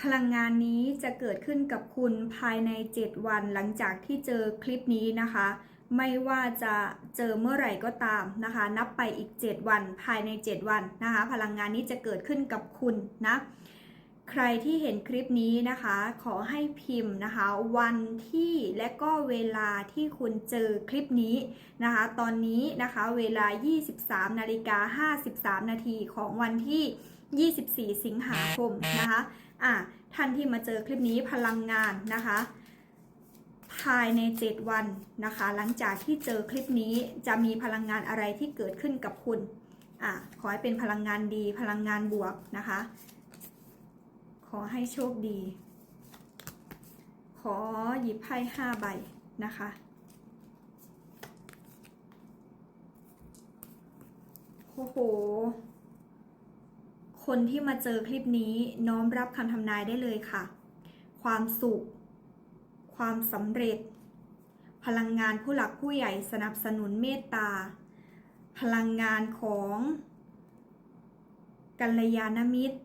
พลังงานนี้จะเกิดขึ้นกับคุณภายใน 7 วันหลังจากที่เจอคลิปนี้นะคะ ไม่ว่าจะเจอเมื่อไหร่ก็ตามนะคะ นับไปอีก 7 วันภายใน 7 วันนะคะ พลังงานนี้จะเกิดขึ้นกับคุณนะ ใครที่เห็นคลิปนี้นะคะ ขอให้พิมพ์นะคะ วันที่และก็เวลาที่คุณเจอคลิปนี้นะคะ ตอนนี้นะคะเวลา 23นาฬิกา53 นาทีของวันที่ 24 สิงหาคมนะคะอะท่านที่มาเจอคลิปนี้พลังงานนะคะภายใน 7 วันนะคะ หลังจากที่เจอคลิปนี้จะมีพลังงานอะไรที่เกิดขึ้นกับคุณอะขอให้เป็นพลังงานดีพลังงานบวกนะคะ ขอให้โชคดี ขอหยิบไพ่ห้าใบนะคะ โอ้โห คนที่มาเจอคลิปนี้น้อมรับคำทำนายได้เลยค่ะ ความสุข ความสำเร็จ พลังงานผู้หลักผู้ใหญ่สนับสนุนเมตตา พลังงานของกัลยาณมิตร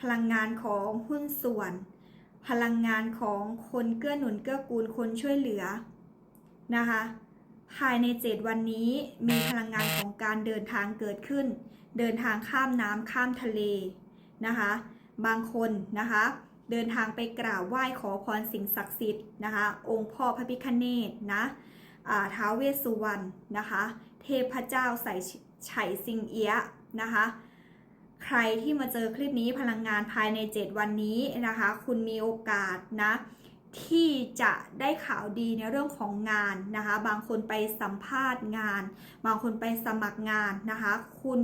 พลังงานของหุ้นส่วน พลังงานของคนเกื้อหนุนเกื้อกูลคนช่วยเหลือนะคะ ภายใน7วันนี้มีพลังงานของการเดินทางเกิดขึ้น เดินทางข้ามน้ำข้ามทะเลนะคะ บางคนนะคะเดินทางไปกราบไหว้ขอพรสิ่งศักดิ์สิทธิ์นะคะ องค์พ่อพระพิฆเนศนะอ่าท้าวเวสสุวรรณนะคะ เทพเจ้าใส่ไฉซิงเอียะนะคะ ใครที่มาเจอคลิปนี้พลังงานภายใน 7 วันนี้นะคะ คุณมีโอกาสนะที่จะได้ข่าวดีในเรื่องของงานนะคะ บางคนไปสัมภาษณ์งาน บางคนไปสมัครงานนะคะ คุณ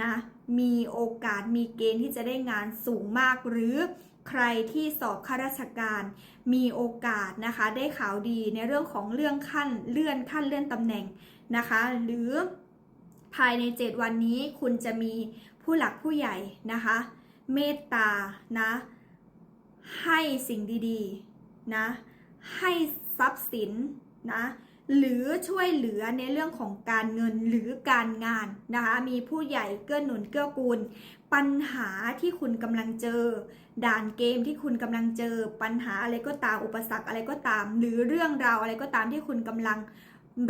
นะมีโอกาสมีเกณฑ์ที่จะได้งานสูงมาก หรือใครที่สอบข้าราชการ มีโอกาสนะคะ ได้ข่าวดีในเรื่องของเรื่องขั้นเลื่อนขั้นเลื่อนตำแหน่งนะคะ หรือภายใน 7 วันนี้คุณจะมี ผู้หลักผู้ใหญ่นะคะ เมตตานะ ให้สิ่งดีๆนะ ให้ทรัพย์สินนะหรือช่วยเหลือในเรื่องของการเงินหรือการงานนะคะ มีผู้ใหญ่เกื้อหนุนเกื้อกูล ปัญหาที่คุณกำลังเจอ ด่านเกมที่คุณกำลังเจอ ปัญหาอะไรก็ตามอุปสรรคอะไรก็ตาม หรือเรื่องราวอะไรก็ตามที่คุณกำลัง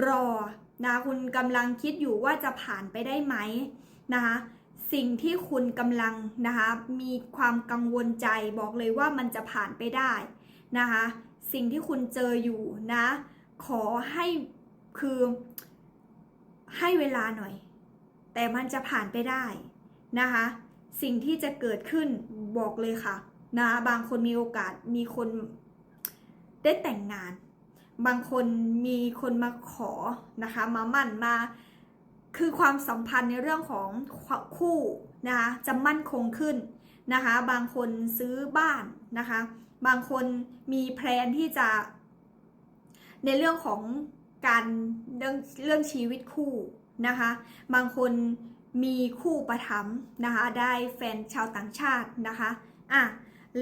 รอนะคุณกำลังคิดอยู่ว่าจะผ่านไปได้ไหมนะคะ สิ่งที่คุณกำลังนะคะมีความกังวลใจบอกเลยว่ามันจะผ่านไปได้นะคะสิ่งที่คุณเจออยู่นะขอให้คือให้เวลาหน่อย แต่มันจะผ่านไปได้นะคะสิ่งที่จะเกิดขึ้นบอกเลยค่ะนะบางคนมีโอกาสมีคนได้แต่งงาน บางคนมีคนมาขอนะคะมามั่นมา คือความสัมพันธ์ในเรื่องของคู่นะคะจะมั่นคงขึ้นนะคะบางคนซื้อบ้านนะคะบางคนมีแพลนที่จะ ในเรื่องของการเรื่องเรื่องชีวิตคู่นะคะบางคนมีคู่ประถมนะคะได้แฟนชาวต่างชาตินะคะอะ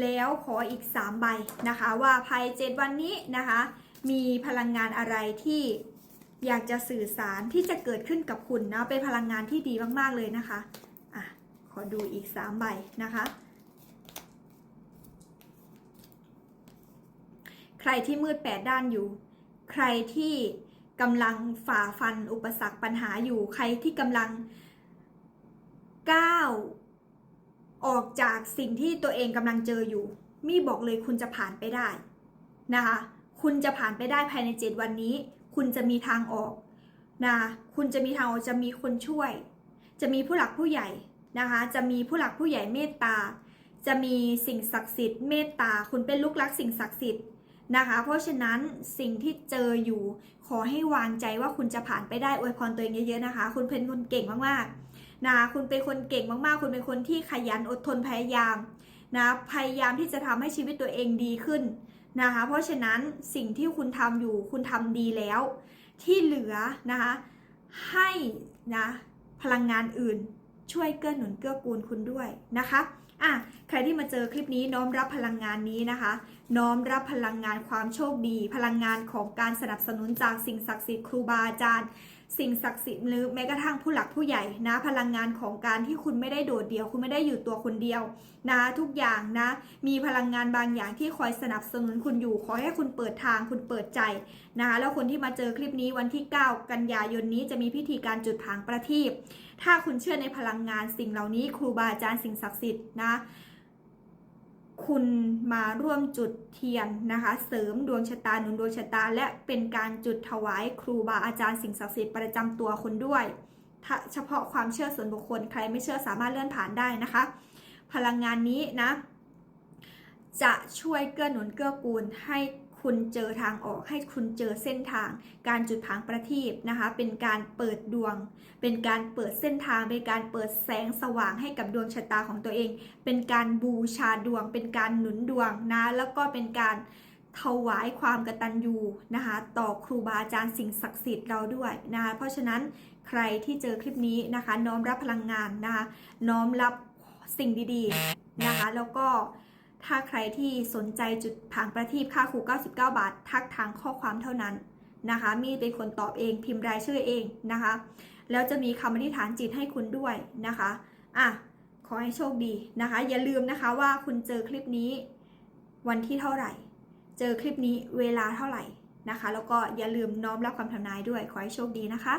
แล้วขออีก 3 ใบนะคะว่าภายเจ็ดวันนี้นะคะมีพลังงานอะไรที่ อยากจะสื่อสารที่จะเกิดขึ้นกับคุณนะเป็นพลังงานที่ดีมากๆเลยนะคะอะขอดูอีก3ใบนะคะใครที่มืดแปดด้านอยู่ ใครที่กำลังฝ่าฟันอุปสรรคปัญหาอยู่ ใครที่กำลังก้าวออกจากสิ่งที่ตัวเองกำลังเจออยู่ มีบอกเลยคุณจะผ่านไปได้นะคะ คุณจะผ่านไปได้ภายใน7วันนี้ คุณจะมีทางออกนะคุณจะมีทางออกจะมีคนช่วย จะมีผู้หลักผู้ใหญ่นะคะ จะมีผู้หลักผู้ใหญ่เมตตา จะมีสิ่งศักดิ์สิทธิ์เมตตา คุณเป็นลูกรักสิ่งศักดิ์สิทธิ์นะคะ เพราะฉะนั้นสิ่งที่เจออยู่ขอให้วางใจว่าคุณจะผ่านไปได้อวยพรตัวเองเยอะๆนะคะ คุณเป็นคนเก่งมากๆนะคุณเป็นคนเก่งมากๆ คุณเป็นคนที่ขยันอดทนพยายามนะพยายามที่จะทำให้ชีวิตตัวเองดีขึ้น นะคะ เพราะฉะนั้นสิ่งที่คุณทำอยู่คุณทำดีแล้ว ที่เหลือนะคะให้นะพลังงานอื่นช่วยเกื้อหนุนเกื้อกูลคุณด้วยนะคะอะใครที่มาเจอคลิปนี้น้อมรับพลังงานนี้นะคะ น้อมรับพลังงานความโชคดี พลังงานของการสนับสนุนจากสิ่งศักดิ์สิทธิ์ครูบาอาจารย์ สิ่งศักดิ์สิทธิ์หรือแม้กระทั่งผู้หลักผู้ใหญ่นะ พลังงานของการที่คุณไม่ได้โดดเดี่ยว คุณไม่ได้อยู่ตัวคนเดียว นะ ทุกอย่างนะ มีพลังงานบางอย่างที่คอยสนับสนุนคุณอยู่ ขอให้คุณเปิดทางคุณเปิดใจนะคะแล้วคนที่มาเจอคลิปนี้วันที่ 9 กันยายนนี้จะมีพิธีการจุดผางประทีปถ้าคุณเชื่อในพลังงานสิ่งเหล่านี้ ครูบาอาจารย์สิ่งศักดิ์สิทธิ์นะ คุณมาร่วมจุดเทียนนะคะ เสริมดวงชะตาหนุนดวงชะตา และเป็นการจุดถวายครูบาอาจารย์สิ่งศักดิ์สิทธิ์ประจำตัวคนด้วย เฉพาะความเชื่อส่วนบุคคลใครไม่เชื่อสามารถเลื่อนผ่านได้นะคะ พลังงานนี้นะ จะช่วยเกื้อหนุนเกื้อกูลให้ คุณเจอทางออกให้คุณเจอเส้นทาง การจุดผางประทีปนะคะ เป็นการเปิดดวง เป็นการเปิดเส้นทาง เป็นการเปิดแสงสว่างให้กับดวงชะตาของตัวเอง เป็นการบูชาดวง เป็นการหนุนดวงนะ แล้วก็เป็นการถวายความกตัญญูนะคะ ต่อครูบาอาจารย์สิ่งศักดิ์สิทธิ์เราด้วยนะคะเพราะฉะนั้นใครที่เจอคลิปนี้นะคะ น้อมรับพลังงานนะคะน้อมรับสิ่งดีๆนะคะ แล้วก็ ถ้าใครที่สนใจจุดผางประทีปค่าครู99 บาท ทักทางข้อความเท่านั้นนะคะ มีเป็นคนตอบเองพิมพ์รายชื่อเองนะคะ แล้วจะมีคำอธิษฐานจิตให้คุณด้วยนะคะอะขอให้โชคดีนะคะ อย่าลืมนะคะว่าคุณเจอคลิปนี้วันที่เท่าไหร่ เจอคลิปนี้เวลาเท่าไหร่นะคะ แล้วก็อย่าลืมน้อมรับคำทำนายด้วย ขอให้โชคดีนะคะ